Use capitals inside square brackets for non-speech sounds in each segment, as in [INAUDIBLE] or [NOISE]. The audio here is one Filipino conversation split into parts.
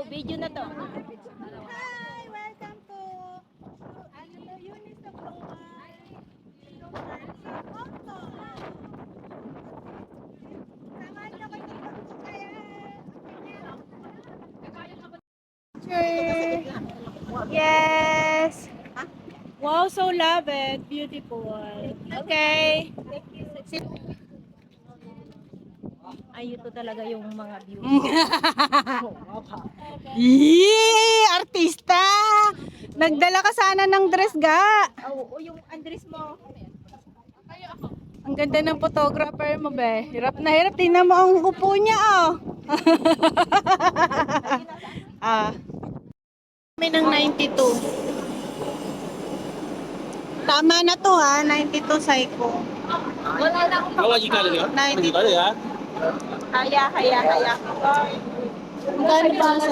Video na to. Hi! Welcome to ano to, ko dito. Kaya... Yes! Wow, so love it. Beautiful. Okay. Ay, ito talaga yung mga view. [LAUGHS] Yee! Artista! Nagdala ka sana ng dress ga. Oo, oh, yung Andres mo. Ang ganda ng photographer mo, be. Hirap na hirap. Tingnan mo ang upo niya, oh. [LAUGHS] ah. Kami ng 92. Tama na to, ha. 92 psycho. Lagi kali ya? 92. Kaya, kaya, kaya. Magkano ba sa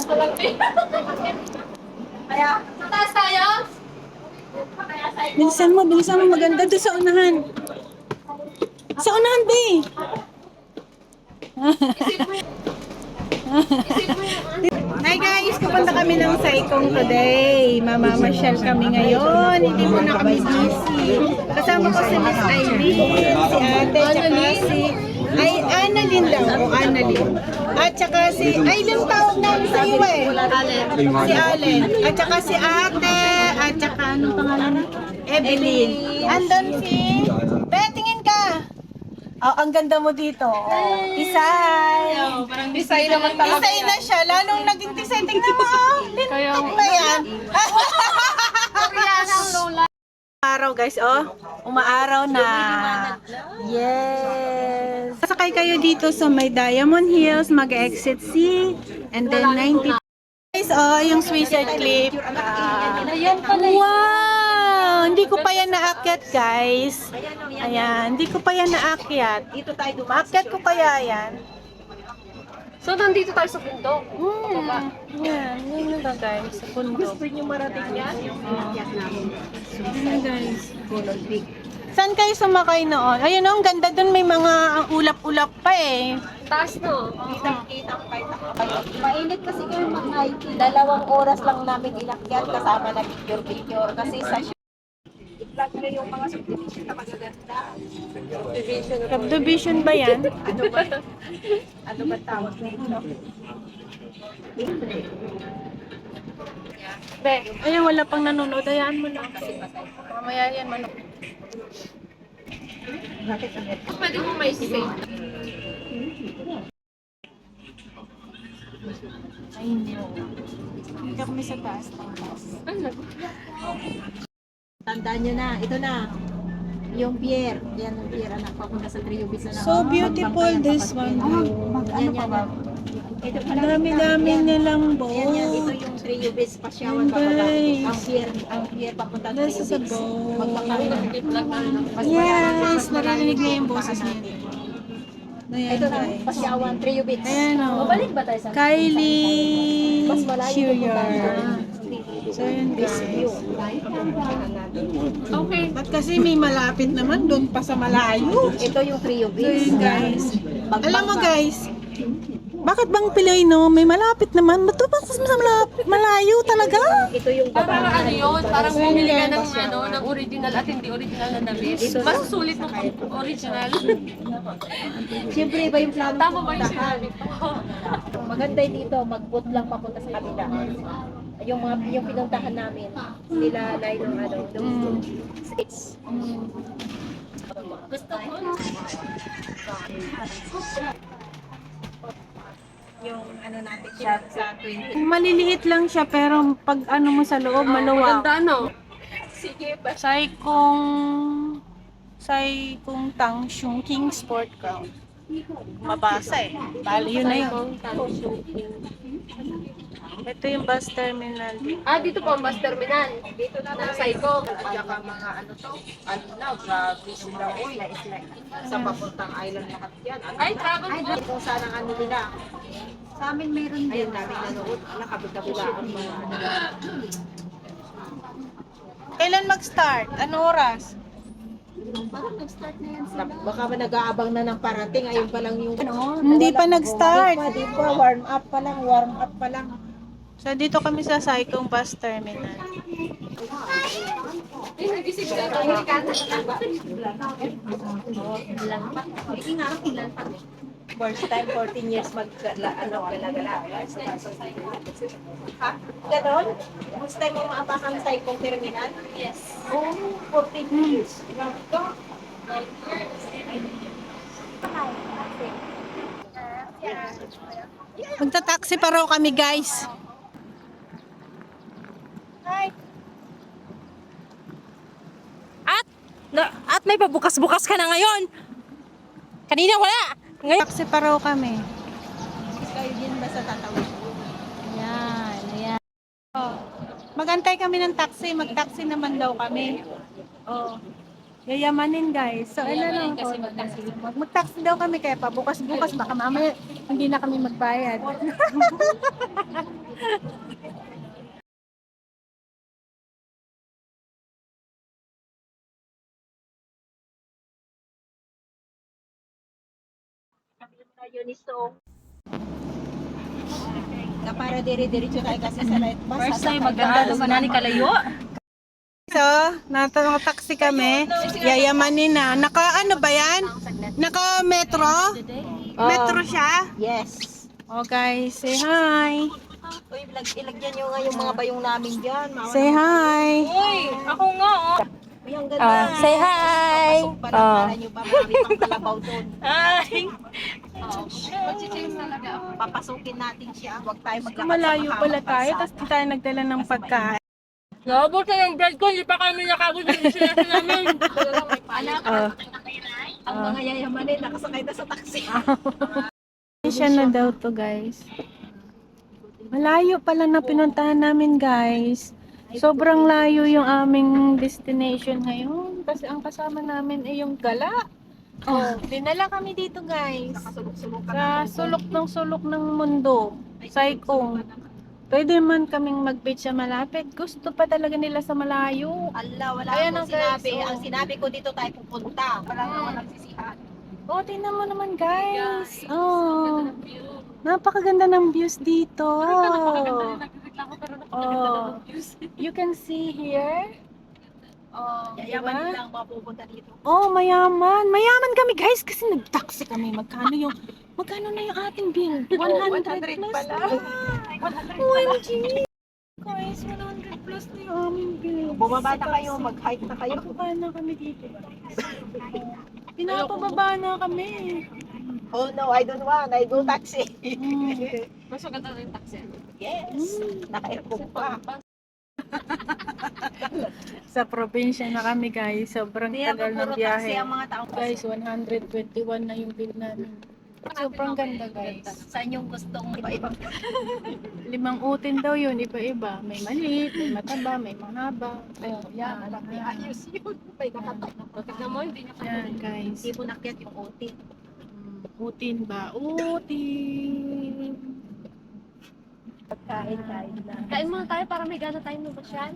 Kaya, Taas tayo? bilisan mo, bilisan mo. Maganda to sa unahan. Sa unahan, be. Hi guys, pupunta kami ng Saikong today. Mamamasyal kami ngayon. Hindi mo na kami busy. Kasama ko si Miss Irene, si ate, tsaka si... Ay, Annalyn daw. O, Annalyn. At tsaka si... Ay, ilang tawag namin sa iyo eh. Si Allen. At tsaka si ate. At tsaka anong pangalan? Evelyn. Andun si... Be, tingin ka. Oh, ang ganda mo dito. Oh, Tisay. Parang design naman talaga. Tisay na siya. Lalong naging tisay. Tingnan mo. oh. Lintok na yan. Araw guys, oh. Umaaraw na. Yes. Sakay kayo dito sa may Diamond Hills, mag-exit C, and then 90 Guys, oh, yung Swisher clip. Ah, wow! Hindi ko pa yan naakyat, guys. Ayan, hindi ko pa yan naakyat. Dito tayo Maakyat ko kaya yan. So, nandito tayo sa bundok. Hmm. Yan, yun yun ba, guys. Sa pundo. Gusto nyo marating yan? Yan, guys. Saan kayo sumakay noon? Ayun, oh, ang ganda dun. May mga ulap-ulap pa eh. Taas no? Mainit kasi kayo mag-IT. Dalawang oras lang namin inakyat kasama na picture-picture. Kasi sa i-vlog yung mga subdivision na magaganda. Subdivision ba yan? [LAUGHS] Ano ba? ano ba tawag nito? Be, ayun, wala pang nanonood. Hayaan mo lang. Mamaya yan, manok. Pwede mo may save. Ay, hindi. Hindi kami sa taas. taas. Tandaan nyo na. Ito na. Yung pier. Yan ang pier. Anak papunta sa Triobis na. So beautiful this one. Ito pa Ang lang. dami-dami nilang Yan, yan. Ito yung Triobis pasyawan Yan, papunta. guys. Ang pier. Ang pier papunta sa This is a Triobis. boat. Magpapakita. Yes, narinig na yung boses niya. Ayan, Ito na. guys. Pasyawan. Triobis. Ayan, oh. Mabalik ba tayo sa Kylie Mas malayo Shearer. So, yun guys. Okay. Ba't kasi may malapit naman doon pa sa malayo? Ito yung So, Triobis. yun guys. Alam mo pa. guys, bakit bang Pinoy no? May malapit naman. Ba't ba mas malapit? Malayo talaga? Ito yung Parang ano yun, parang bumili ka ng, ano, ng original at hindi original na damit. Mas sulit pag original. [LAUGHS] Siyempre iba yung plano. Tama ba yung sinabi ko? [LAUGHS] Maganda yung dito, mag-boot lang papunta sa kabila. Yung mga yung pinuntahan namin, sila Lai ng ano, those states. Gusto ko. Yung ano natin siya sa 20. Maliliit lang siya pero pag ano mo sa loob, maluwag. Ganda no? Say kung say kung Tang Shung King Sport Ground. Mabasa eh. Bali yun na yun. Ito yung bus terminal. Ah, dito po ang bus terminal. Dito na Ng Psycho. Tsaka mga ano to, ano na, grabe sila, oy, sa papuntang island lahat yan. Ano Ay, travel po. kung saan ang ano nila. Sa amin mayroon din. Ayun, namin nanood. Nakabigkabilaan mga ano. Kailan mag-start? Ano oras? Parang nag-start na yan sila. Baka ba nag-aabang na ng parating. Ayun pa lang yung ano. Hindi pa nag-start. Pa, di pa. Warm up pa lang, warm up pa lang. So, dito kami sa Saikong Bus Terminal. First time, 14 years mag, la, ano, gala-gala. Ha? Ganon? First time mo maapakan sa ikong terminal? Yes. Oh, 14 years. Magta-taxi pa raw kami, guys. At, na, at may pabukas-bukas ka na ngayon. Kanina wala. Ngayon, Taxi pa raw kami. Kayo din ba sa tatawid? Ayan, ayan. Oh, magantay kami ng taxi. Mag-taxi naman daw kami. Oh. Yayamanin guys. So, ano lang kasi mag-taxi. Mag-taxi daw kami kaya pa bukas-bukas baka mamaya hindi na kami magbayad. [LAUGHS] Tayo ni So. Na para dire-diretso tayo kasi sa light bus. first time maganda sa nani kalayo. So, natanong taxi kami. Yayamanin na. Naka ano ba yan? Naka metro? Metro siya? Yes. Oh guys, say hi. Uy, ilag ilagyan nyo nga yung mga bayong namin dyan. Say hi. Uy, ako nga oh. Uy, ang ganda. Ah, say hi. Pasok pa lang para nyo pa marami pang kalabaw doon. [LAUGHS] Hi. Papasukin natin siya. Huwag tayo maglakad sa Malayo pala tayo, tapos di tayo nagdala ng pagkain. Naabot na yung bread ko, hindi pa kami nakabot yung destination namin. Oh. [LAUGHS] Ang mga yayamanin, nakasakay na sa taxi. Siya na daw to guys. Malayo pala na pinuntahan namin guys. Sobrang layo yung aming destination ngayon. Kasi ang kasama namin ay yung gala. Oh, dinala kami dito guys. Nakasulok-sulok ka Sa na. sulok ng sulok ng mundo. Saikong. Pwede man kaming mag-beach sa malapit. Gusto pa talaga nila sa malayo. Allah, wala Ayan akong ang guys, sinabi. oh. Ang sinabi ko dito tayo pupunta. Wala naman nagsisihan. Oh, tingnan mo naman guys. Oh. Napakaganda ng views dito. Oh. You can see here. Oh, Yayamanin diba? lang mapupunta dito. Oh, mayaman. Mayaman kami guys kasi nag-taxi kami. Magkano yung Magkano na yung ating bill? [LAUGHS] 100, 100 plus pala. na. OMG. Guys, 100 plus na yung aming bill. Bumaba na kayo, mag-hike na kayo. Pababa na kami dito. [LAUGHS] Pinapababa na kami. Oh no, I don't want. I do taxi. [LAUGHS] Mas maganda rin taxi. yes. Naka-aircon pa. [LAUGHS] Sa probinsya na kami guys. Sobrang Kaya tagal ng puro taxi biyahe. ang mga taong Guys, 121 na yung bill namin. Sobrang ganda guys. Saan yung gustong iba-ibang [LAUGHS] Limang utin daw yun, iba-iba. May maliit, may mataba, may mahaba. Oh, yan. May ayos yun. May nakatay. Tignan mo, hindi niya Yan guys. Hindi mo nakyat yung otin. Mm, Utin ba? Utin. Pagkain kain na. Kain muna tayo para may gana tayo mabasyal.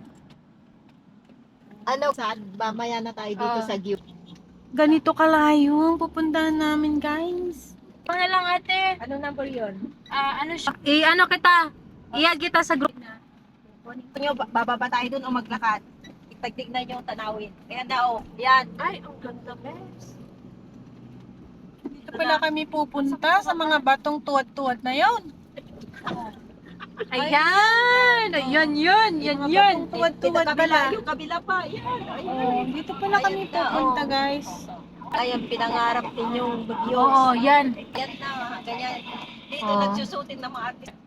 Ano? Saan? Mamaya na tayo dito Ah. sa Gyu. Ganito kalayo ang pupuntahan namin guys. Ano lang ate? Ano number yun? Ah, ano siya? Eh, ano kita? I-add kita sa group. Kunin nyo, ba- bababa tayo dun o maglakad. Tignan yung tanawin. Kaya na oh. Yan. Ay, ang ganda, bes. Dito pala kami pupunta sa mga batong tuwad-tuwad na yon. Ayan! Ayan yun! Yan yun! Tuwad-tuwad pala. Yung kabila pa. Yan. Ayun. Oh, dito pala kami Ayan na, pupunta oh. guys. Ayan, pinangarap ninyong views. Oo, yan. Yan na, ganyan. Dito Oh. nagsusutin ng mga artist.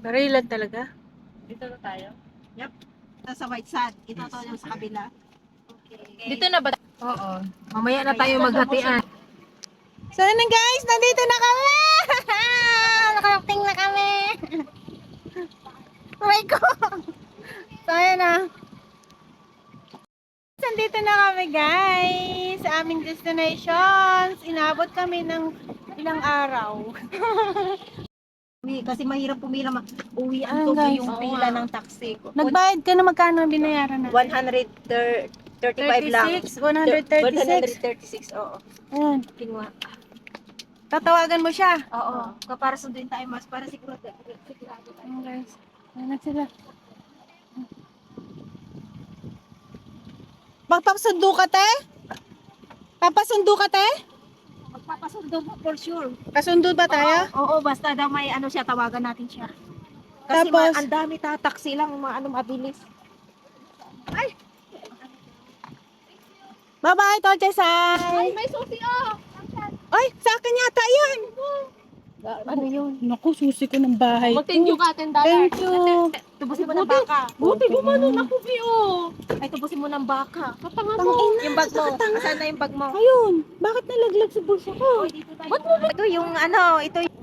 Barilan talaga. Dito na tayo. Sa white sand. Ito to yung sa kabila. Okay. Dito na ba? Oo. Mamaya na tayo maghatian. So guys, nandito na kami! [LAUGHS] Nakarating na kami! [LAUGHS] Aray ko! So ayan na. Nandito na kami guys sa aming destinations. Inabot kami ng ilang araw. [LAUGHS] Uwi, Kasi mahirap pumila. Ma- uwian Ah, ko guys. yung pila ng taxi. Nagbayad ka na magkano ang binayaran na? 135 lang. 36, 136. 136, oo. Ayan. Kinuha. Tatawagan mo siya. Oo. Para sunduin tayo mas para sigurado. Sigurado tayo. Ayan guys. Ayan na sila. Magpapasundo ka, te? Papasundo ka, te? Magpapasundo mo for sure. Kasundo ba tayo? Oo, basta daw may ano siya, tawagan natin siya. Kasi Tapos? ma- ang dami tataksi lang, mga ano mabilis. Bye-bye, Tolche Sai! may susi oh! Ay, sa akin yata yan! Ano yun? Naku, susi ko ng bahay Mag-thank you ka, 10 Thank you! [LAUGHS] Tubusin mo ng baka. Buti gumano na ko, Pio. Ay, tubusin mo ng baka. Katanga mo. Tangina, Yung bag mo. Saan na yung bag mo? Ayun, bakit nalaglag sa bulsa ko? Ba't mo Ito yung ano, ito yung...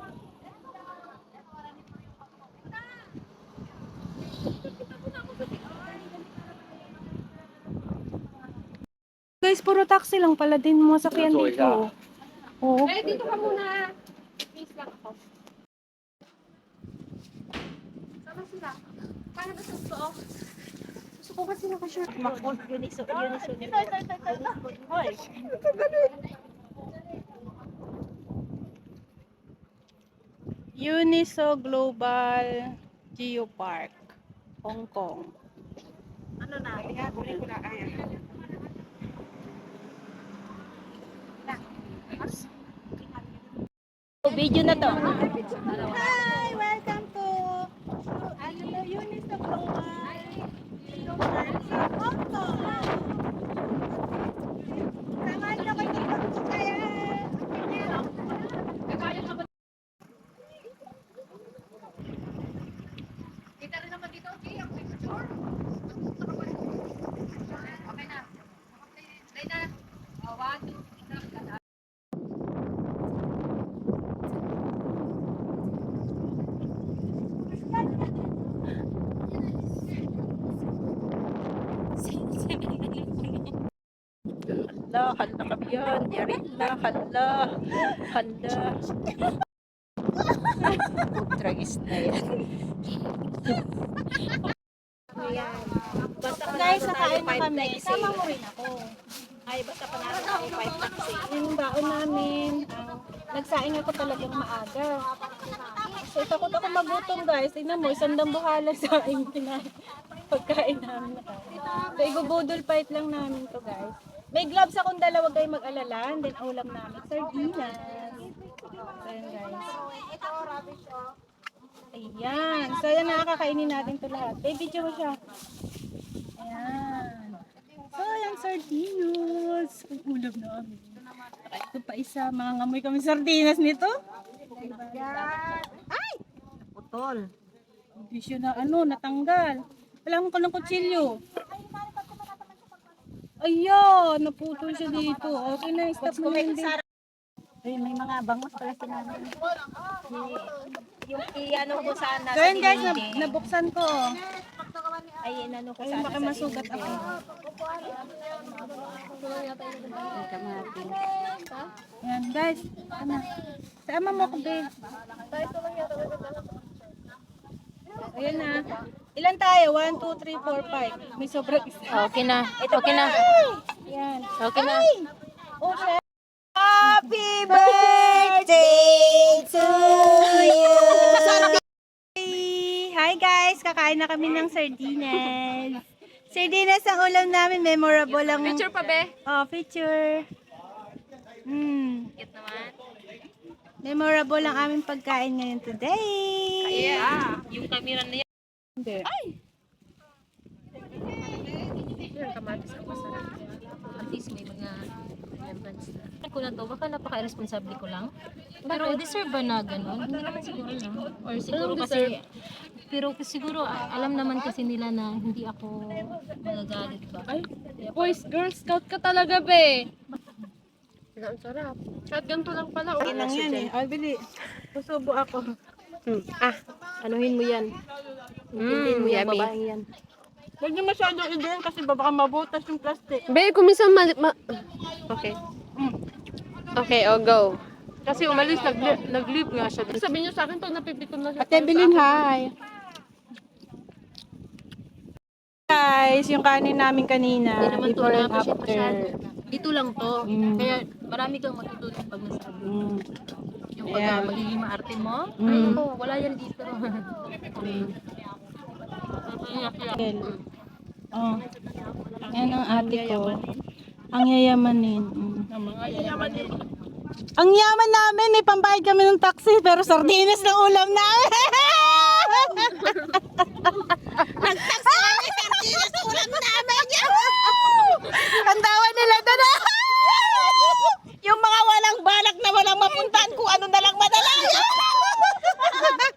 Guys, puro taxi lang pala din mo sakyan dito. Oo. Eh, dito ka muna. Please lang ako. Sama sila. Paano ba sa to? Susubukan sila ka sure. Makon, uniso, uniso. Ito, ito, ito, ito. Hoy. Uniso Global Geopark, Hong Kong. Ano na? Video na to. Hi! Welcome to ano to, Uniso Global Geopark sa Hong Kong. Samahan niyo kayo dito kaya. Hala, hala kami yan. Na, hala. Hala. Tragis na yan. Ayan. Basta Guys, panalo nakain na kami. Sama mo rin ako. Ay, basta panalo tayo 5 taxi. Yung baon namin, ang nagsaing ako talagang maaga. So, takot ako magutom guys. Tingnan mo, isang dambuhala sa aking. Pagkain namin na So, ibubudol fight lang namin to guys. May gloves akong dalawa kayo mag-alala. And then, ulam namin. Sardinas. So, guys. Ayan. So, yan nakakainin natin to lahat. Baby, video mo siya. Ayan. So, yung sardinas. Ang ulam namin. Ito pa isa. Mga ngamoy kami sardinas nito. Ay! Putol. Hindi siya na ano, natanggal. Wala ko ng kutsilyo. Ayun, naputol siya dito. Okay na, stop mo na hindi. Ay, may mga bangus pala si namin. Yung i-ano ko sana So yun guys, nab- nabuksan ko. Ay, inano ko Ay, sana baka sa masugat ako. Ayan guys, ano. Sama mo ko, babe. Ayan na. Ilan tayo? 1, 2, 3, 4, 5. May sobrang isa. Okay na. Okay na. Ayan. Okay na. Shit. Happy birthday to you! Hi guys! Kakain na kami ng sardinas. Sardinas ang ulam namin. Memorable ang... Picture pa, be. Oh, picture. Mm. Cute naman. Memorable ang aming pagkain ngayon today. Yeah. Yung camera na Hindi. Yung kamatis ang masarap. At least may mga remembrance na. Ako na to, baka napaka-irresponsable ko lang. Pero deserve ba na ganun? Hindi naman siguro lang. Or siguro kasi, pero siguro ah, alam naman kasi nila na hindi ako magagalit ba. Ay, boys, Girl Scout ka talaga, be. Ang sarap. Kahit ganito lang pala. Oh. Inang yan eh. Ay, bili. Susubo ako. Ah, anuhin mo yan. Mm, mo yan, yummy. yan. Huwag niyo masyadong i-drain kasi baka mabutas yung plastic. Be, kung minsan mali... Ma- okay. Okay, oh, go. Kasi umalis, nag- nag-leave nga siya. Sabi niyo sa akin, pag napipitom na siya. Ate Bilin, hi! Guys, yung kanin namin kanina. Hindi naman to before and na-appreciate after. masyado. Dito lang to. Mm. Kaya marami kang matutunan pag nasabi. Mm. Yung pag Yeah. magiging maarte mo, Mm. ay ko, wala yan dito. [LAUGHS] Oh. Yan ang ate ko. Ang yayamanin. Mm. Ang yaman namin, may pambayad kami ng taxi, pero sardinas ng ulam namin. [LAUGHS] Nag-taxi kami, sardinas ng ulam namin. Ang. [LAUGHS] Yung mga walang balak na walang mapuntahan kung ano na lang madala.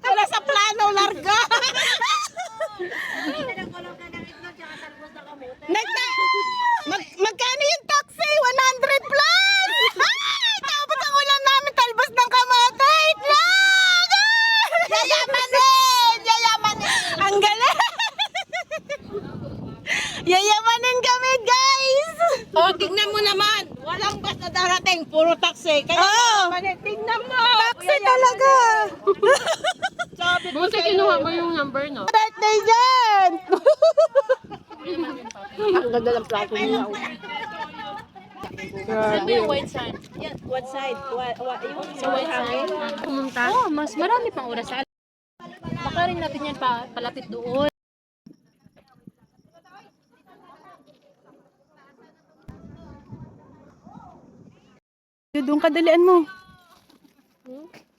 Wala sa plano, larga. Nagta mag magkano yung taxi? 100 plus! Ay! Tapos ang ulam namin talbos ng kamatay! Itlog! Ay! Yayamanin! Yayamanin! Ang galing! Yayamanin kami, guys! Oh, tignan mo naman. Walang bus na darating. Puro taxi. Kaya Oh! tignan mo. Taxi talaga! Buti kinuha mo yung number, no? Birthday dyan! Ang ganda ng plato niya. Saan mo yung white sand? Yan, what side? What, what, yung Sa white sand? Pumunta? Oh, mas marami pang oras. Baka rin natin yan pa, palapit doon. Doon ka, dalian mo.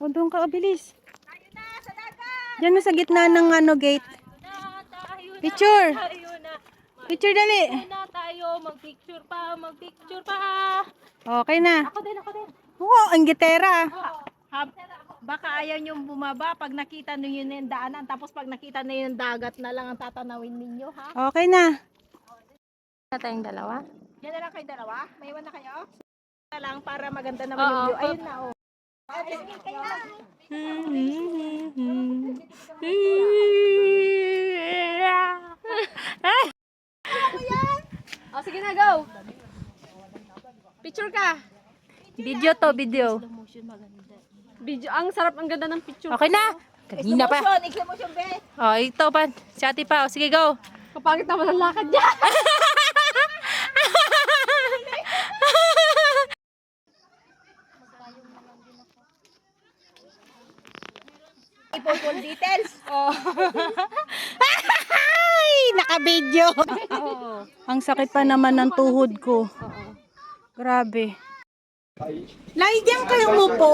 O, doon ka, bilis. Diyan na sa gitna ng ano, gate. Picture! Picture dali! na tayo, mag-picture pa, mag-picture pa. Okay na. Ako din, ako din. Wow, ang gitera. Hab- baka ayaw nyo bumaba pag nakita nyo yun yung daanan tapos pag nakita na yung dagat na lang ang tatanawin ninyo ha Okay na. Na tayong dalawa? yan na lang kayo dalawa may iwan na kayo na lang para maganda naman yung view ayun na oh [LAUGHS] [LAUGHS] Oh, sige na, go! Picture ka! Video to, video. Video, ang sarap, ang ganda ng picture. Okay na. Kanina pa. motion be Oh, ito pa. Si ate pa. Oh, sige, go. Kapangit naman ang lakad niya. full details Ay, [LAUGHS] naka-video. [LAUGHS] ang sakit pa naman ng tuhod ko. Grabe. Lai, diyan kayo umupo.